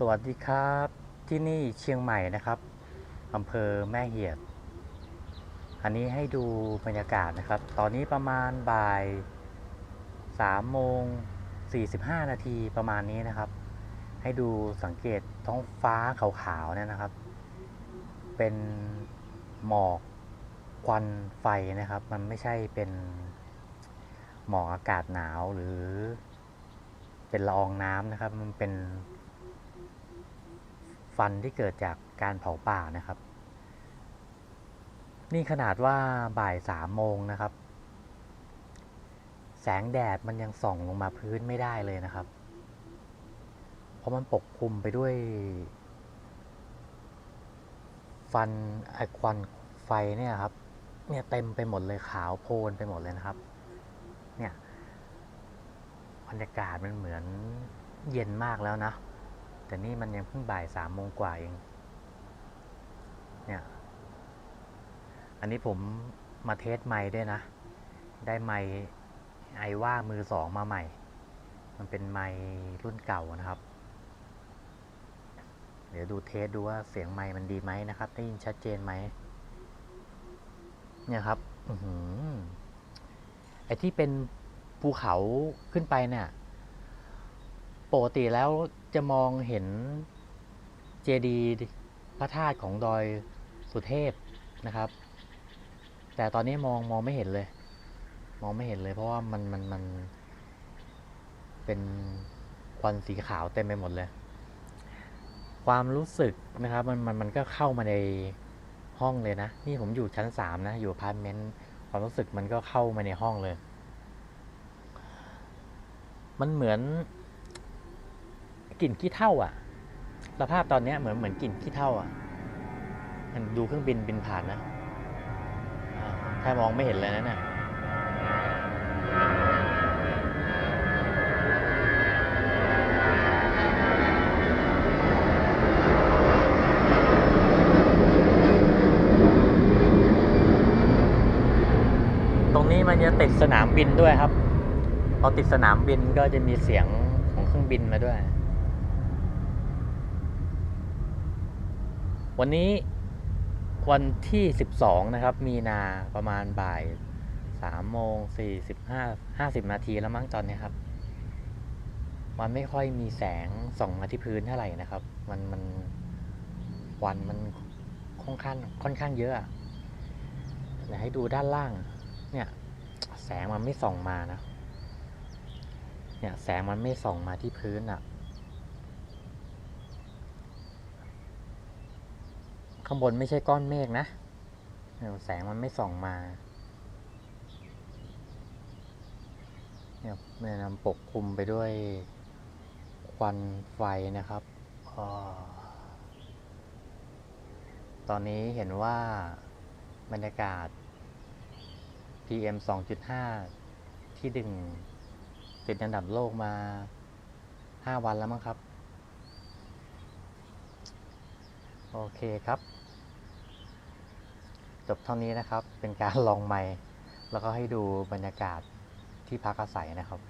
สวัสดีครับที่นี่เชียงใหม่นะครับอำเภอแม่เหียด อันนี้ให้ดูบรรยากาศนะครับ ตอนนี้ประมาณบ่าย3โมง45 นาทีประมาณนี้นะครับ ให้ดูสังเกตท้องฟ้าขาวๆเนี่ยนะครับ เป็นหมอกควันไฟนะครับ มันไม่ใช่เป็นหมอกอากาศหนาวหรือเป็นละอองน้ำนะครับ มันเป็น ฟันที่เกิดจากการเผาป่านะครับ นี่ขนาดว่าบ่ายสามโมงนะครับ แสงแดดมันยังส่องลงมาพื้นไม่ได้เลยนะครับ เพราะมันปกคลุมไปด้วย ฟันไอควันไฟเนี่ยครับ เนี่ยเต็มไปหมดเลยขาวโพลนไปหมดเลยนะครับ เนี่ยบรรยากาศมันเหมือนเย็นมากแล้วนะ แต่นี่มันยังเพิ่งบ่ายสามโมงกว่าเอง เนี่ย อันนี้ผมมาเทสไม้ด้วยนะ ได้ไม้ไอว่ามือสองมาใหม่ มันเป็นไม้รุ่นเก่านะครับ เดี๋ยวดูเทสดูว่าเสียงไม้มันดีไหมนะครับ ได้ยินชัดเจนไหม เนี่ยครับ อืไอที่เป็นภูเขาขึ้นไปเนี่ย ปกติแล้วจะมองเห็นเจดีย์พระธาตุของดอยสุเทพนะครับ แต่ตอนนี้มองมองไม่เห็นเลย มองไม่เห็นเลย เพราะว่ามันมันมันเป็นควันสีขาวเต็มไปหมดเลย ความรู้สึกนะครับ มันมันมันก็เข้ามาในห้องเลยนะ นี่ผมอยู่ชั้นสามนะ อยู่พาร์ตเมนต์ความรู้สึกมันก็เข้ามาในห้องเลย มันเหมือน กลิ่นขี้เท่าอะ สภาพตอนเนี้ยเหมือนเหมือนกลิ่นขี้เท่าอะ มันดูเครื่องบินบินผ่านนะอ่าแค่มองไม่เห็นเลยนะเนี่ยตรงนี้มันจะติดสนามบินด้วยครับ พอติดสนามบินก็จะมีเสียงของเครื่องบินมาด้วย วันนี้วันที่ 12 นะครับ มีนาประมาณบ่าย3โมง45 50 นาทีแล้วมั้งตอนนี้ครับ มันไม่ค่อยมีแสงส่องมาที่พื้นเท่าไหร่นะครับ มันมันวันมันค่อนข้างค่อนข้างเยอะอะเดี๋ยวให้ดูด้านล่าง เนี่ย แสงมันไม่ส่องมานะ เนี่ยแสงมันไม่ส่องมาที่พื้นอะ่ะ ข้างบนไม่ใช่ก้อนเมฆนะแสงมันไม่ส่องมาเนี่ยมันนำปกคลุมไปด้วยควันไฟนะครับอตอนนี้เห็นว่าบรรยากาศ PM 2.5 ที่ดึงติดอันดับโลกมาห้าวันแล้วมั้งครับ โอเคครับ จบเท่านี้นะครับเป็นการลองไม้แล้วก็ให้ดูบรรยากาศที่พักอาศัยนะครับ